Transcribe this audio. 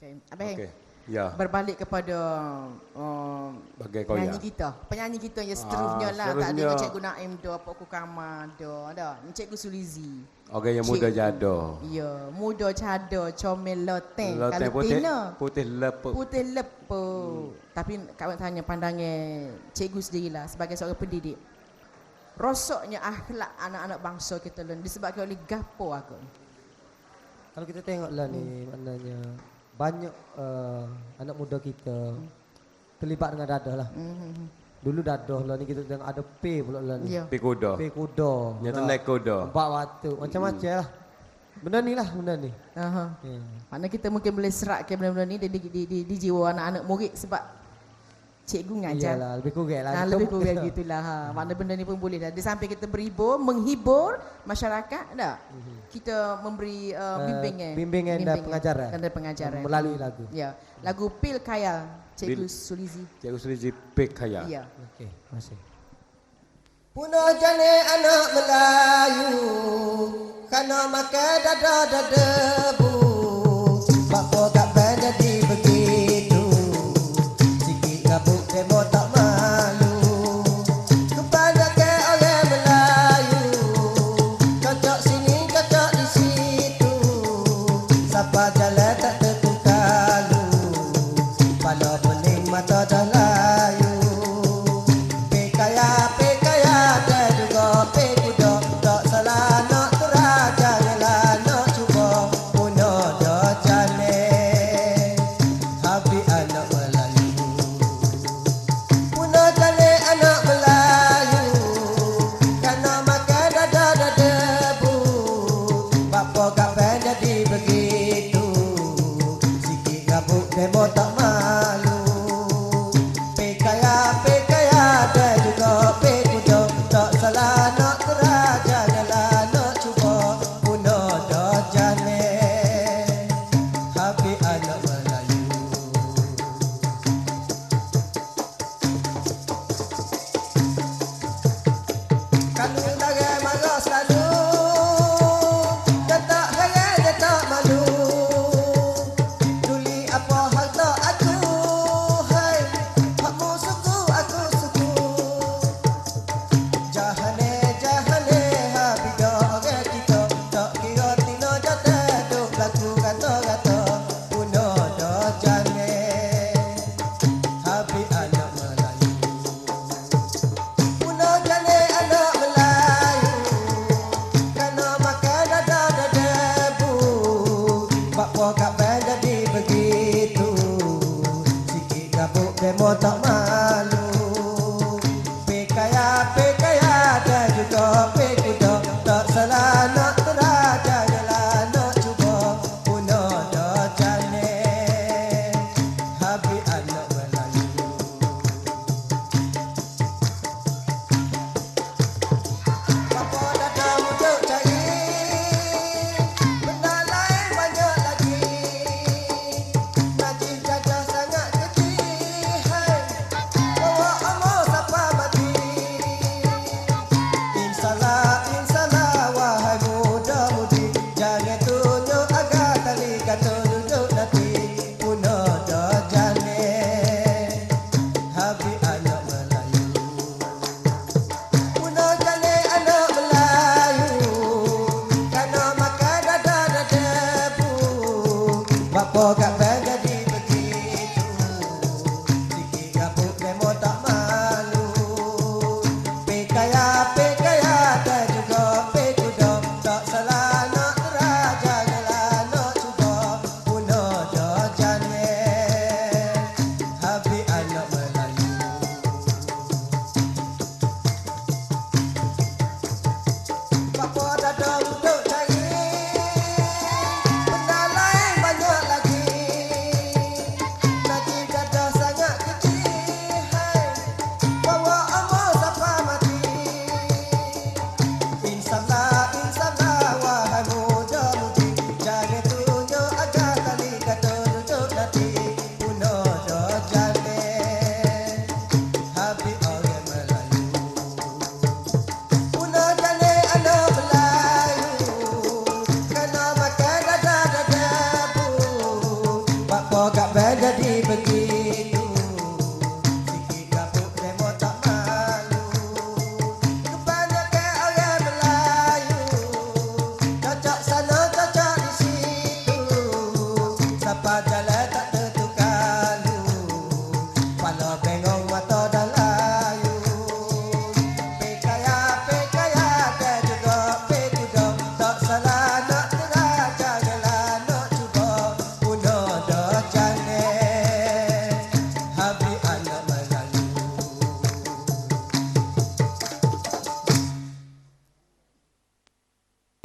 Okay. Abang, Okey. Ya. berbalik kepada uh, Bagai penyanyi kita. Penyanyi kita yang seterusnya Ah, lah. Tak ada seterusnya. Cikgu Naim do, Pak Kukama do. Ada. Cikgu Sulizi. Okey yang muda jado. Ya, muda cada, comel loteng. Loteng Kalau putih tina, putih lepuk. putih lepo. Tapi kawan tanya pandangan cikgu sendirilah sebagai seorang pendidik. Rosoknya akhlak anak-anak bangsa kita lah disebabkan oleh gapo aku. Kalau kita tengoklah ni maknanya banyak uh, anak muda kita terlibat dengan dadah lah. Mhm. Dulu dadah lah ni kita tengok ada P pula lah ni. Ya. Pi kuda. P kuda. Nyata Nak naik kuda. Empat waktu. Macam-macam lah. Benda ni lah benda ni. Aha. Ya. Mana kita mungkin boleh seratkan benda-benda ni di, di, di, di, di jiwa anak-anak murid sebab cikgu ngajar. Iyalah, lebih kurang lah. Nah, lebih kurang gitulah. Ha. Mana benda ni pun boleh dah. Di samping kita berhibur, menghibur masyarakat, tak? Kita memberi uh, Eh, bimbingan. bimbingan dan pengajaran. Dan pengajaran. Melalui lagu. Ya. Lagu Pil Kaya, Cikgu Pil- Sulizi. Cikgu Sulizi Pek Kaya. Ya. Okey, terima kasih. Puno jane anak Melayu Kana makan dada dada bu 我到。